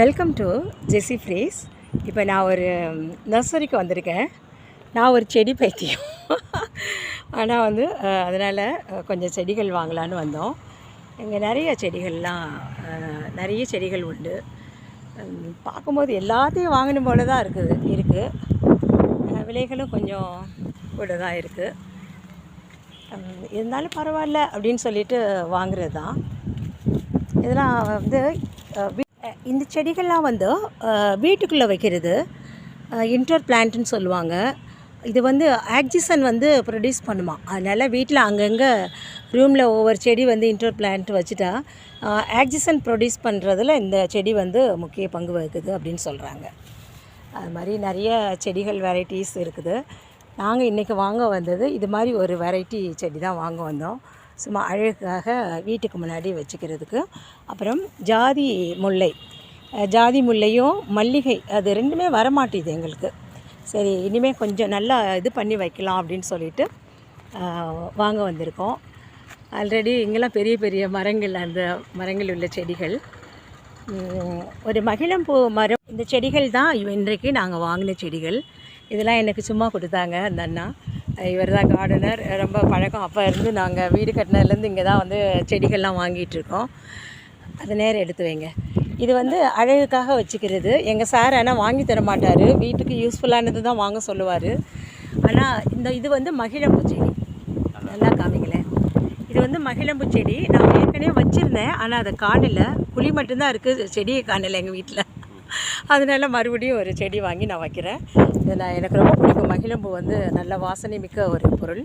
Welcome to Jessie freeze இப்போ நான் ஒரு நர்சரிக்கு வந்திருக்கேன். நான் ஒரு செடி பைத்தியம். ஆனால் வந்து அதனால் கொஞ்சம் செடிகள் வாங்கலான்னு வந்தோம். இங்கே நிறைய செடிகள்லாம் நிறைய செடிகள் உண்டு. பார்க்கும்போது எல்லாத்தையும் வாங்கணும் போல தான் இருக்குது இருக்குது விலைகளும் கொஞ்சம் கூட தான் இருக்குது இருந்தாலும் பரவாயில்ல அப்படின்னு சொல்லிட்டு வாங்குறது தான் இதெல்லாம் வந்து வீ- இந்த செடிகள்லாம் வந்து வீட்டுக்குள்ளே வைக்கிறது இன்டோர் பிளான்ட்னு சொல்லுவாங்க. இது வந்து ஆக்சிசன் வந்து ப்ரொடியூஸ் பண்ணுமா. அதனால் வீட்டில் அங்கங்கே ரூமில் ஒவ்வொரு செடி வந்து இன்டோர் பிளான்ட் வச்சுட்டா ஆக்சிசன் ப்ரொடியூஸ் பண்ணுறதுல இந்த செடி வந்து முக்கிய பங்கு வகிக்குது அப்படின்னு சொல்கிறாங்க அது மாதிரி நிறைய செடிகள் வெரைட்டிஸ் இருக்குது. நாங்கள் இன்றைக்கி வாங்க வந்தது இது மாதிரி ஒரு வெரைட்டி செடி தான் வாங்க வந்தோம். சும்மா அழகாக வீட்டுக்கு முன்னாடி வச்சுக்கிறதுக்கு. அப்புறம் ஜாதி முல்லை. ஜாதி முல்லையும் மல்லிகை அது ரெண்டுமே வரமாட்டேது எங்களுக்கு. சரி இனிமேல் கொஞ்சம் நல்லா இது பண்ணி வைக்கலாம் அப்படின்னு சொல்லிட்டு வாங்க வந்திருக்கோம். ஆல்ரெடி இங்கெல்லாம் பெரிய பெரிய மரங்கள் அந்த மரங்கள் உள்ள செடிகள். ஒரு மகிழம் பூ மரம். இந்த செடிகள் தான் இன்றைக்கு நாங்கள் வாங்கின செடிகள். இதெல்லாம் எனக்கு சும்மா கொடுத்தாங்க அந்த அண்ணா. இவர் தான் கார்டனர் ரொம்ப பழக்கம். அப்போ இருந்து நாங்கள் வீடு கட்டினதுலேருந்து இங்கே தான் வந்து செடிகள்லாம் வாங்கிட்டு இருக்கோம். அது நேரம் எடுத்து வைங்க. இது வந்து அழகுக்காக வச்சுக்கிறது. எங்கள் சார் ஆனால் வாங்கி தர மாட்டார். வீட்டுக்கு யூஸ்ஃபுல்லானது தான் வாங்க சொல்லுவார். ஆனால் இந்த இது வந்து மகிழம்பூ செடி. நல்லா காமிங்களேன் இது வந்து மகிழம்பூ செடி. நான் ஏற்கனவே வச்சுருந்தேன். ஆனால் அதை காணல. புளி மட்டும்தான் இருக்குது செடியை காணலை எங்கள் வீட்டில் அதனால மறுபடியும் ஒரு செடி வாங்கி நான் வைக்கிறேன். இது நான் எனக்கு ரொம்ப பிடிக்கும். மகிழம்பூ வந்து நல்ல வாசனை மிக்க ஒரு பொருள்.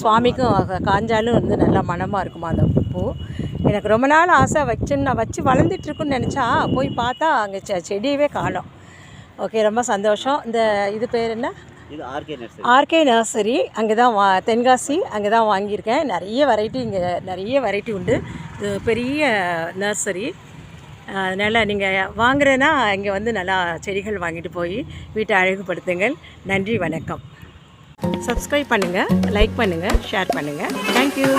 சுவாமிக்கும் காஞ்சாலும் வந்து நல்லா மணமாக இருக்குமா அந்த பூ. எனக்கு ரொம்ப நாள் ஆசை வச்சுன்னு நான் வச்சு வளர்ந்துட்டுருக்குன்னு நினச்சா போய் பார்த்தா அங்கே செ செடியவே காணோம். ஓகே ரொம்ப சந்தோஷம். இந்த இது பேர் என்ன? இது ஆர்கே நர்சரி ஆர்கே நர்சரி அங்கே தான் வா தென்காசி அங்கே தான் வாங்கியிருக்கேன். நிறைய வெரைட்டி இங்கே நிறைய வெரைட்டி உண்டு. இது பெரிய நர்சரி அதனால் நீங்கள் வாங்குறேன்னா இங்கே வந்து நல்லா செடிகள் வாங்கிட்டு போய் வீட்டை அழகுபடுத்துங்கள். நன்றி வணக்கம். சப்ஸ்கிரைப் பண்ணுங்கள் லைக் பண்ணுங்கள் ஷேர் பண்ணுங்கள் தேங்க்யூ